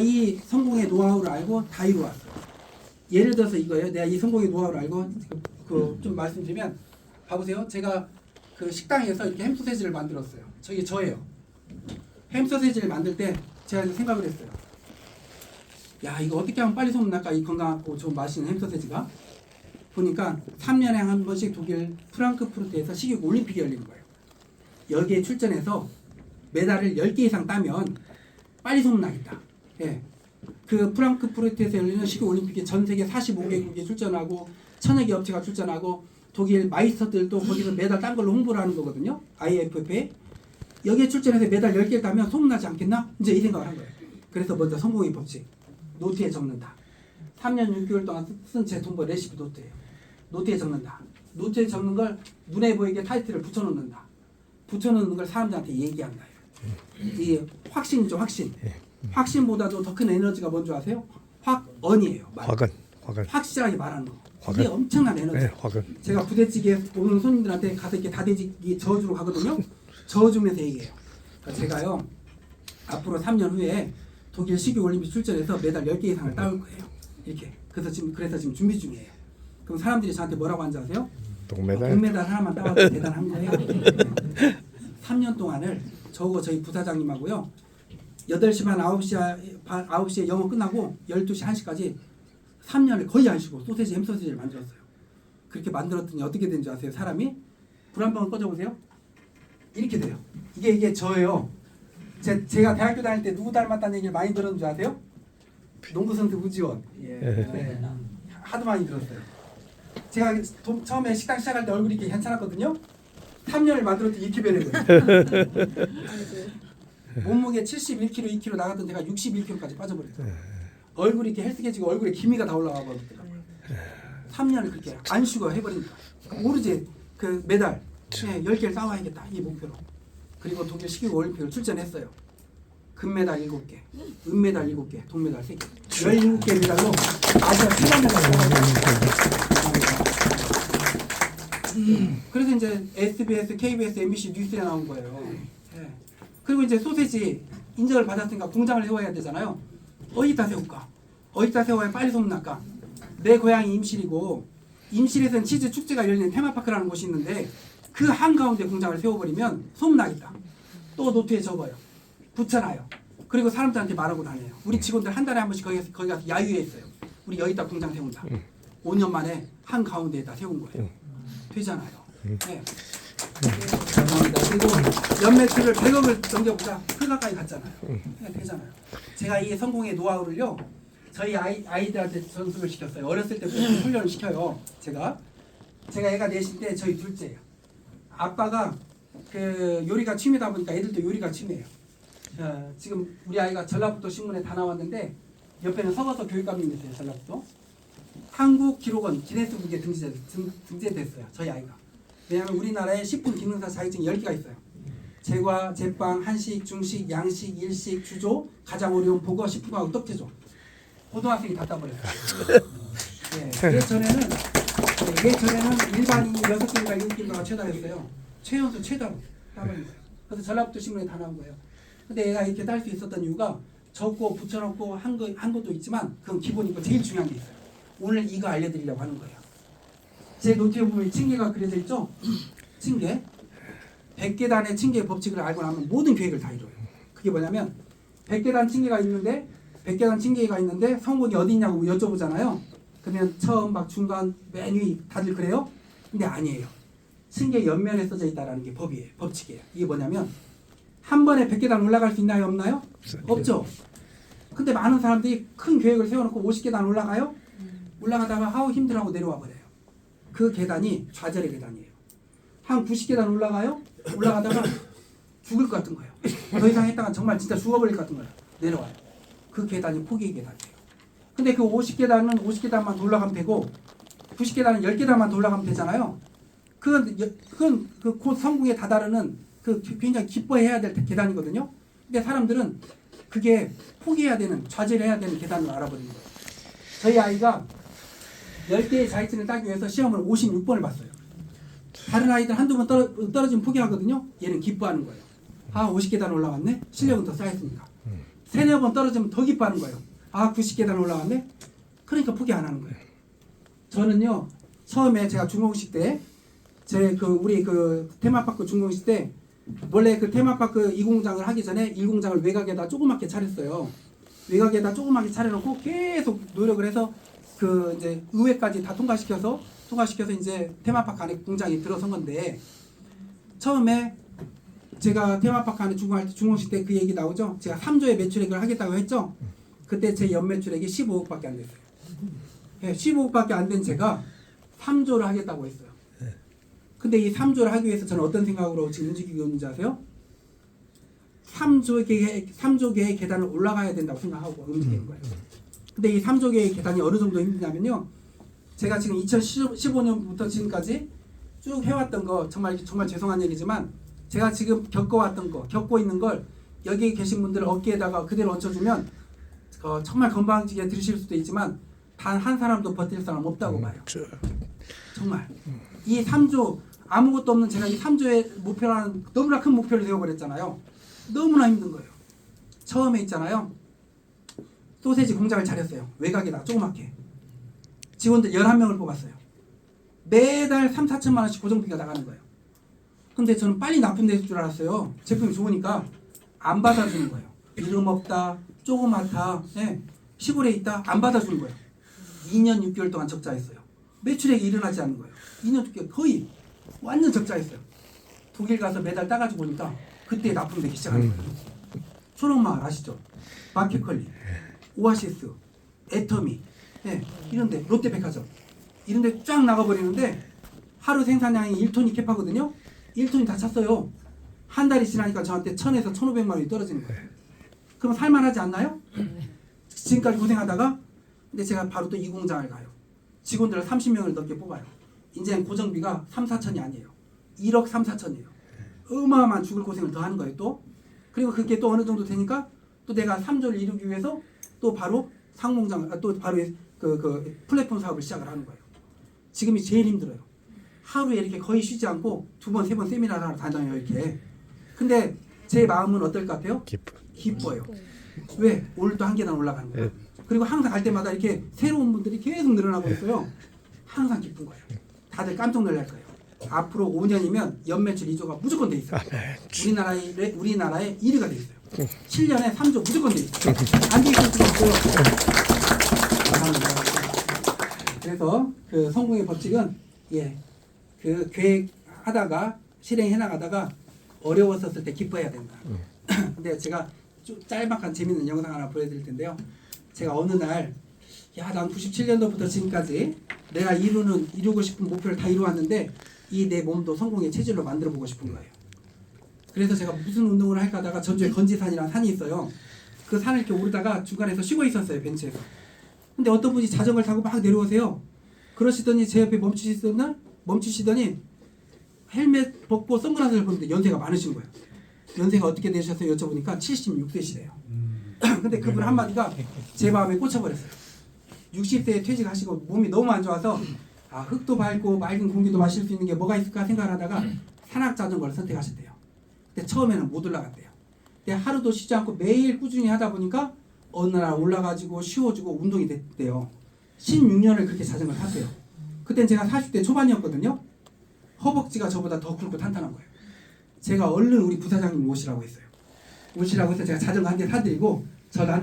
이 성공의 노하우를 알고 다 이루었어. 예를 들어서 이거예요. 내가 이 성공의 노하우를 알고 그 좀 말씀드리면 봐보세요. 제가 그 식당에서 이렇게 햄 소세지를 만들었어요. 저게 저예요. 햄 소세지를 만들 때 제가 생각을 했어요. 야 이거 어떻게 하면 빨리 소문날까 이 건강하고 좋은 맛있는 햄 소세지가 보니까 3년에 한 번씩 독일 프랑크푸르트에서 식욕 올림픽이 열리는 거예요. 여기에 출전해서 메달을 10개 이상 따면 빨리 소문나겠다. 예. 그 프랑크푸르트에서 열리는 식욕 올림픽에 전 세계 45개국이 출전하고 천여 개 업체가 출전하고 독일 마이스터들도 거기서 메달 딴 걸로 홍보를 하는 거거든요. IFF에 여기에 출전해서 메달 10개를 따면 소문나지 않겠나? 이제 이 생각을 한 거예요. 그래서 먼저 성공의 법칙 노트에 적는다. 3년 6개월 동안 쓴제 돈벌 레시피 노트예요. 노트에 적는다. 노트에 적는 걸 눈에 보이게 타이틀을 붙여놓는다. 붙여놓는 걸 사람들한테 얘기한다. 이 확신이죠, 확신. 확신보다도 더 큰 에너지가 뭔지 아세요? 확언이에요. 말. 화근, 화근, 확실하게 말하는 거. 확언. 이게 엄청난 에너지. 네, 화근. 제가 부대찌개 오는 손님들한테 가서 이렇게 다대지기 저어주러 가거든요. 저어주면서 얘기해요. 그러니까 제가요 앞으로 3년 후에 독일 식욕 올림픽 출전해서 메달 10개 이상을 따올 거예요. 이렇게. 그래서 지금 그래서 지금 준비 중이에요. 그럼 사람들이 저한테 뭐라고 하는지 아세요? 동메달. 금메달 하나만 따와도 대단한 거예요. 3년 동안을 저거 저희 부사장님하고요. 8시 반 9시 반 9시에 영어 끝나고 12시 1시까지 3년을 거의 안 쉬고 소세지 햄 소세지를 만들었어요. 그렇게 만들었더니 어떻게 된줄 아세요? 사람이 불 한번 꺼져 보세요. 이렇게 돼요. 이게 이게 저예요. 제, 제가 대학교 다닐 때 누구 닮았다는 얘기를 많이 들었는 줄 아세요? 농구 선수 우지원. 예. 네. 하도 많이 들었어요. 제가 도- 처음에 식당 시작할 때 얼굴이 이렇게 괜찮았거든요. 3년을 만들었더니 이렇게 변해버려요. 몸무게 71kg, 2kg 나갔던 제가 61kg까지 빠져버렸어요. 얼굴이 이렇게 헬스케지고 얼굴에 기미가 다 올라가 버리더라고요. 3년을 그렇게 안 쉬고 해버리니까 모르지 그 메달 네, 10개를 따와야겠다 이 목표로 그리고 독일 식욕 올림픽을 출전했어요. 금메달 7개, 은메달 7개, 동메달 3개 17개 메달로 아시아 최단 메달을. 그래서 이제 SBS, KBS, MBC 뉴스에 나온 거예요. 예. 그리고 이제 소세지 인정을 받았으니까 공장을 세워야 되잖아요. 어디다 세울까? 어디다 세워야 빨리 소문날까? 내 고향이 임실이고 임실에서는 치즈 축제가 열리는 테마파크라는 곳이 있는데 그 한가운데 공장을 세워버리면 소문나겠다. 또 노트에 적어요. 붙여놔요. 그리고 사람들한테 말하고 다녀요. 우리 직원들 한 달에 한 번씩 거기 가서, 거기 가서 야유회 했어요. 우리 여기다 공장 세운다. 5년 만에 한가운데에다 세운 거예요. 되잖아요. 네. 감사합니다. 그리고 연매출을 100억을 넘겨보자. 그 가까이 갔잖아요. 네, 되잖아요. 제가 이 성공의 노하우를요. 저희 아이, 아이들한테 전수를 시켰어요. 어렸을 때부터 훈련을 시켜요. 제가 제가 애가 넷인 때 저희 둘째예요. 아빠가 그 요리가 취미다 보니까 애들도 요리가 취미예요. 자, 지금 우리 아이가 전라북도 신문에 다 나왔는데 옆에는 서거서 교육감님 있어요. 전라북도. 한국 기록원 기네스북에 등재, 등, 등재됐어요. 저희 아이가. 왜냐하면 우리나라에 식품 기능사 자격증이 10개가 있어요. 제과, 제빵, 한식, 중식, 양식, 일식, 주조, 가장 어려운 보거, 식품하고 떡제조. 고등학생이 다 따버렸어요. 예, 그 전에는 예, 그 전에는 일반인이 6개인가 7개인가가 최다였어요. 최연소 최다로 따버렸어요. 그래서 전라북도 신문에 다 나온 거예요. 근데 얘가 이렇게 딸 수 있었던 이유가 적고 붙여놓고 한, 거, 한 것도 있지만 그건 기본이고 제일 중요한 게 있어요. 오늘 이거 알려드리려고 하는 거예요. 제 노트에 보면 층계가 그려져 있죠? 층계. 100계단의 층계 법칙을 알고 나면 모든 계획을 다 이뤄요. 그게 뭐냐면 100계단 층계가 있는데 100계단 층계가 있는데 성공이 어디 있냐고 여쭤보잖아요. 그러면 처음 막 중간 맨 위 다들 그래요? 근데 아니에요. 층계 옆면에 써져 있다라는 게 법이에요. 법칙이에요. 이게 뭐냐면 한 번에 100계단 올라갈 수 있나요? 없나요? 없죠. 근데 많은 사람들이 큰 계획을 세워놓고 50계단 올라가요? 올라가다가 아우 힘들어하고 내려와 버려요. 그 계단이 좌절의 계단이에요. 한 90계단 올라가요? 올라가다가 죽을 것 같은 거예요. 더 이상 했다가 정말 진짜 죽어버릴 것 같은 거예요. 내려와요. 그 계단이 포기의 계단이에요. 근데 그 50계단은 50계단만 더 올라가면 되고 90계단은 10계단만 더 올라가면 되잖아요. 그건 여- 그건 그 곧 성공에 다다르는 그 굉장히 기뻐해야 될 계단이거든요. 근데 사람들은 그게 포기해야 되는 좌절해야 되는 계단을 알아버린 거예요. 저희 아이가 10개의 자격증을 따기 위해서 시험을 56번을 봤어요. 다른 아이들 한두 번 떨어, 떨어지면 포기하거든요. 얘는 기뻐하는 거예요. 아, 50계단 올라왔네? 실력은 더 쌓였으니까. 세네 번 떨어지면 더 기뻐하는 거예요. 아 90계단 올라왔네? 그러니까 포기 안 하는 거예요. 저는요 처음에 제가 중공식 때 제 그 우리 그 테마파크 중공식 때 원래 그 테마파크 2공장을 하기 전에 1공장을 외곽에다 조그맣게 차렸어요. 외곽에다 조그맣게 차려놓고 계속 노력을 해서 그 이제 의회까지 다 통과시켜서 통과시켜서 이제 테마파크 안에 공장이 들어선 건데 처음에 제가 테마파크 안에 중공할 때 중공식 때 그 얘기 나오죠. 제가 3조의 매출액을 하겠다고 했죠. 그때 제 연매출액이 15억밖에 안 됐어요. 예, 15억밖에 안 된 제가 3조를 하겠다고 했어요. 근데 이 3조를 하기 위해서 저는 어떤 생각으로 지금 움직이고 있는지 아세요? 3조 개의 3조 개의 계단을 올라가야 된다고 생각하고 움직이는 거예요. 근데 이 3조 개의 계단이 어느 정도 힘드냐면요. 제가 지금 2015년부터 지금까지 쭉 해왔던 거 정말 정말 죄송한 얘기지만 제가 지금 겪어왔던 거 겪고 있는 걸 여기 계신 분들 어깨에다가 그대로 얹혀주면 어, 정말 건방지게 들으실 수도 있지만 단 한 사람도 버틸 사람 없다고 봐요. 정말 이 3조 아무것도 없는 제가 이 3조의 목표라는 너무나 큰 목표를 세워버렸잖아요. 너무나 힘든 거예요. 처음에 있잖아요. 소세지 공장을 차렸어요. 외곽에다 조그맣게. 직원들 11명을 뽑았어요. 매달 3, 4천만 원씩 고정비가 나가는 거예요. 근데 저는 빨리 납품될 줄 알았어요. 제품이 좋으니까 안 받아주는 거예요. 이름 없다, 조그맣다, 예, 시골에 있다, 안 받아주는 거예요. 2년 6개월 동안 적자했어요. 매출액이 일어나지 않는 거예요. 2년 6개월 거의 완전 적자했어요. 독일 가서 매달 따가지고 오니까 그때 납품되기 시작하는 거예요. 초록마을 아시죠? 마켓컬리, 오아시스, 애터미, 예, 이런데 롯데백화점 이런데 쫙 나가버리는데 하루 생산량이 1톤이 캡하거든요. 1톤이 다 찼어요. 한 달이 지나니까 저한테 1000에서 1500만 원이 떨어지는 거예요. 그럼 살만하지 않나요? 지금까지 고생하다가 근데 제가 바로 또 이 공장을 가요. 직원들을 30명을 넘게 뽑아요. 이제는 고정비가 3, 4천이 아니에요. 1억 3, 4천이에요. 어마어마한 죽을 고생을 더 하는 거예요, 또. 그리고 그게 또 어느 정도 되니까 또 내가 3조를 이루기 위해서 또 바로 상공장, 아, 또 바로 그, 그 플랫폼 사업을 시작을 하는 거예요. 지금이 제일 힘들어요. 하루에 이렇게 거의 쉬지 않고 두 번, 세 번 세미나를 하러 다녀요, 이렇게. 근데 제 마음은 어떨 것 같아요? 기뻐. 기뻐요. 왜? 오늘 또한 계단 올라가는 거예요. 그리고 항상 갈 때마다 이렇게 새로운 분들이 계속 늘어나고 있어요. 항상 기쁜 거예요. 다들 깜짝 놀랄 거예요. 앞으로 5년이면 연매출 2조가 무조건 돼 있어요. 우리나라의 우리나라의 1위가 돼 있어요. 7년에 3조 무조건 돼 있어요. 안 돼 있을. 감사합니다. 그래서 그 성공의 법칙은 예, 그 계획하다가 실행해 나가다가 어려웠었을 때 기뻐해야 된다. 근데 제가 좀 짤막한 재밌는 영상 하나 보여드릴 텐데요. 제가 어느 날, 야, 난 97년도부터 지금까지 내가 이루는, 이루고 싶은 목표를 다 이루었는데, 이 내 몸도 성공의 체질로 만들어 보고 싶은 거예요. 그래서 제가 무슨 운동을 할까 하다가 전주에 건지산이라는 산이 있어요. 그 산을 이렇게 오르다가 중간에서 쉬고 있었어요, 벤치에서. 근데 어떤 분이 자전거를 타고 막 내려오세요. 그러시더니 제 옆에 멈추시더니, 멈추시더니 헬멧 벗고 선글라스를 보는데 연세가 많으신 거예요. 연세가 어떻게 되셨어요? 여쭤보니까 76세시래요. 근데 그분 한마디가 제 마음에 꽂혀버렸어요. 60세에 퇴직하시고 몸이 너무 안 좋아서 아, 흙도 밟고 맑은 공기도 마실 수 있는 게 뭐가 있을까 생각을 하다가 산악 자전거를 선택하셨대요. 근데 처음에는 못 올라갔대요. 근데 하루도 쉬지 않고 매일 꾸준히 하다 보니까 어느 날 올라가지고 쉬워지고 운동이 됐대요. 16년을 그렇게 자전거를 탔어요. 그땐 제가 40대 초반이었거든요. 허벅지가 저보다 더 굵고 탄탄한 거예요. 제가 얼른 우리 부사장님 오시라고 했어요. 오시라고 해서 제가 자전거 한 대 사드리고 저한테